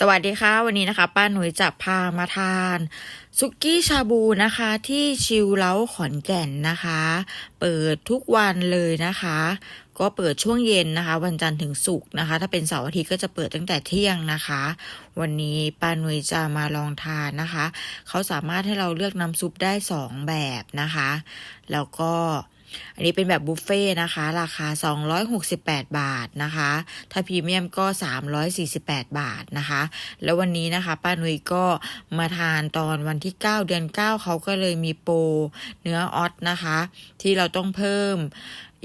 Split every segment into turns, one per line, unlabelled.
สวัสดีค่ะ วันนี้นะคะ ป้าหนุ่ยจะพามาทานซุกี้ชาบูนะคะ ที่ชิวเล้าขอนแก่นนะคะ เปิดทุกวันเลยนะคะ ก็เปิดช่วงเย็นนะคะ วันจันทร์ถึงศุกร์นะคะ ถ้าเป็นเสาร์อาทิตย์ก็จะเปิดตั้งแต่เที่ยงนะคะ วันนี้ป้าหนุ่ยจะมาลองทานนะคะ เขาสามารถให้เราเลือกน้ำซุปได้สองแบบนะคะ แล้วก็ อันนี้เป็นแบบบุฟเฟ่ต์นะคะ ราคา 268 บาทนะคะ ถ้าพรีเมียมก็ 348 บาทนะคะ แล้ววันนี้นะคะ ป้านุ้ยก็มาทานตอนวันที่ 9 เดือน 9 เขาก็เลยมีโปรเนื้อออสนะคะ ที่เราต้องเพิ่ม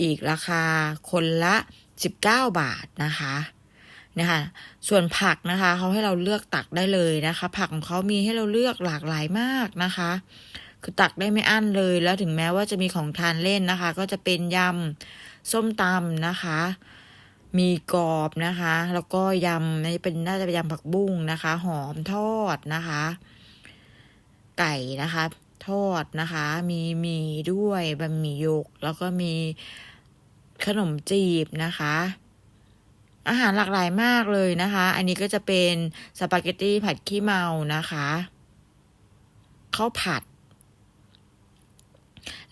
อีกราคาคนละ 19 บาทนะคะนะคะส่วนผักนะคะเขาให้เราเลือกตักได้เลยนะคะ ผักของเขามีให้เราเลือกหลากหลายมากนะคะ คือตักได้ไม่อั้นเลย แล้วถึงแม้ว่าจะมีของทานเล่นนะคะ ก็จะเป็นยำส้มตำนะคะ มีกรอบนะคะ แล้วก็ยำนี่เป็นน่าจะเป็นยำผักบุ้งนะคะ หอมทอดนะคะ ไก่นะคะ ทอดนะคะ มีมีด้วยบะหมี่ยก แล้วก็มีขนมจีบนะคะอาหารหลากหลายมากเลยนะคะ อันนี้ก็จะเป็นสปาเกตตี้ผัดขี้เมานะคะ ข้าวผัด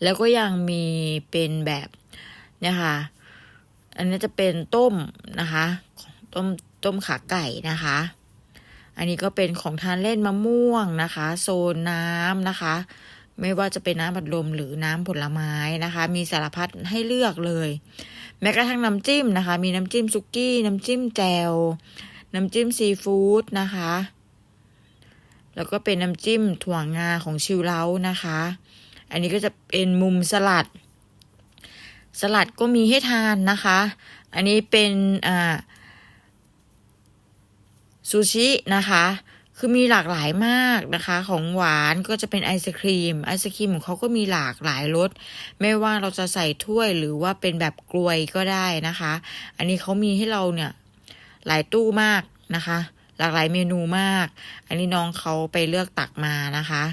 แล้วก็ยังมีเป็นแบบเนี่ยค่ะอันนี้จะเป็นต้มนะคะ ต้มต้มขาไก่นะคะ อันนี้ก็เป็นของทานเล่นมะม่วงนะคะ โซนน้ำนะคะ ไม่ว่าจะเป็นน้ำบัดลมหรือน้ำผลไม้นะคะ มีสารพัดให้เลือกเลย แม้กระทั่งน้ำจิ้มนะคะ มีน้ำจิ้มซุกี้ น้ำจิ้มแจวน้ำจิ้มซีฟู้ดนะคะ แล้วก็เป็นน้ำจิ้มถั่วงาของชิวเล้านะคะ อันนี้ก็จะเป็นมุมสลัด สลัดก็มีให้ทานนะคะ อันนี้เป็นอ่าซูชินะคะคือมีหลากหลายมากนะคะ ของหวานก็จะเป็นไอศครีมไอศครีมของเขาก็มีหลากหลายรสไม่ว่าเราจะใส่ถ้วยหรือว่าเป็นแบบกลวยก็ได้นะคะ อันนี้เขามีให้เราเนี่ยหลายตู้มากนะคะ หลากหลายเมนูมาก อันนี้น้องเขาไปเลือกตักมานะคะ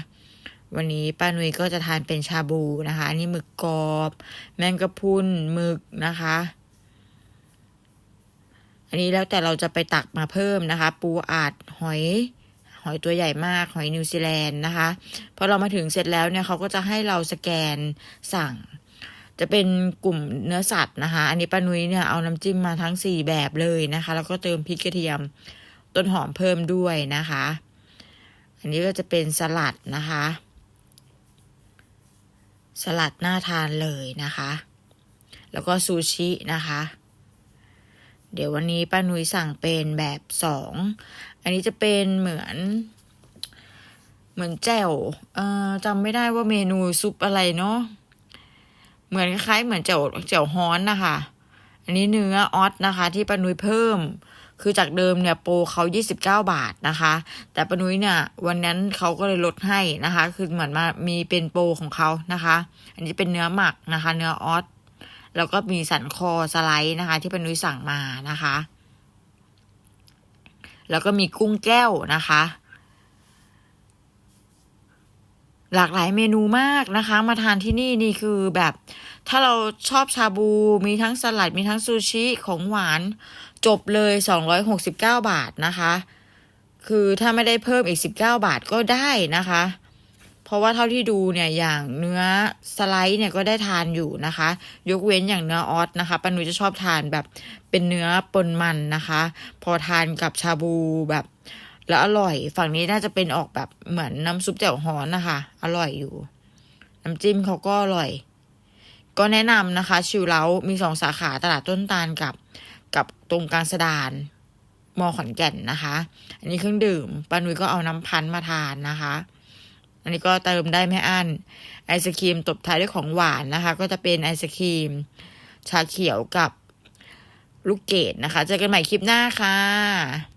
วันนี้ป้านุยก็จะทานเป็นชาบูนะคะ อันนี้หมึกกรอบ แมงกะพรุนหมึกนะคะ อันนี้แล้วแต่เราจะไปตักมาเพิ่มนะคะ ปูอัดหอย หอยตัวใหญ่มาก หอยนิวซีแลนด์นะคะพอเรามาถึงเสร็จแล้วเนี่ยเขาก็จะให้เราสแกนสั่ง จะเป็นกลุ่มเนื้อสัตว์นะคะ อันนี้ป้านุ้ยเนี่ยเอาน้ำจิ้มมาทั้งสี่แบบเลยนะคะ แล้วก็เติมพริกกระเทียมต้นหอมเพิ่มด้วยนะคะ อันนี้ก็จะเป็นสลัดนะคะ สลัดน่าทานเลยนะคะ แล้วก็ซูชินะคะ เดี๋ยววันนี้ป้านุ้ยสั่งเป็นแบบสอง อันนี้จะเป็นเหมือน เหมือนแจ่วเอ่อจำไม่ได้ว่าเมนูซุปอะไรเนาะ เหมือนคล้ายๆเหมือนแจ่วแจ่วฮ้อนนะคะ อันนี้เนื้อออสนะคะ ที่ป้านุ้ยเพิ่ม คือจากเดิมเนี่ยโปรเขา29 บาทนะคะ แต่ปนุ้ยเนี่ยวันนั้นเขาก็เลยลดให้นะคะ คือเหมือนมามีเป็นโปรของเขานะคะ อันนี้เป็นเนื้อหมักนะคะ เนื้อออสแล้วก็มีสันคอสไลด์นะคะ ที่ปนุ้ยสั่งมานะคะ แล้วก็มีกุ้งแก้วนะคะ หลากหลายเมนูมากนะคะ มาทานที่นี่นี่คือแบบ ถ้าเราชอบชาบูมีทั้งสลัดมีทั้งซูชิของหวาน จบเลย 269 บาทนะคะ คือถ้าไม่ได้เพิ่มอีก 19 บาทก็ได้นะคะ เพราะว่าเท่าที่ดูเนี่ยอย่างเนื้อสไลด์เนี่ยก็ได้ทานอยู่นะคะ ยกเว้นอย่างเนื้อออสนะคะปานุจะชอบทานแบบเป็นเนื้อปนมันนะคะ พอทานกับชาบูแบบ แล้วอร่อย ฝั่งนี้น่าจะเป็นออกแบบเหมือนน้ำซุปแจ่วฮ้อนนะคะ อร่อยอยู่ น้ำจิ้มเขาก็อร่อย ก็แนะนำนะคะ ชิวเล้ามีสองสาขาตลาดต้นตาลกับ กับตรงกลางสะดานมอขอนแก่นนะคะ อันนี้เครื่องดื่มปานุ้ยก็เอาน้ำพันมาทานนะคะ อันนี้ก็เติมได้ไม่อั้น ไอศครีมตบท้ายด้วยของหวานนะคะ ก็จะเป็นไอศครีม ชาเขียวกับลูกเกดนะคะ เจอกันใหม่คลิปหน้าค่ะ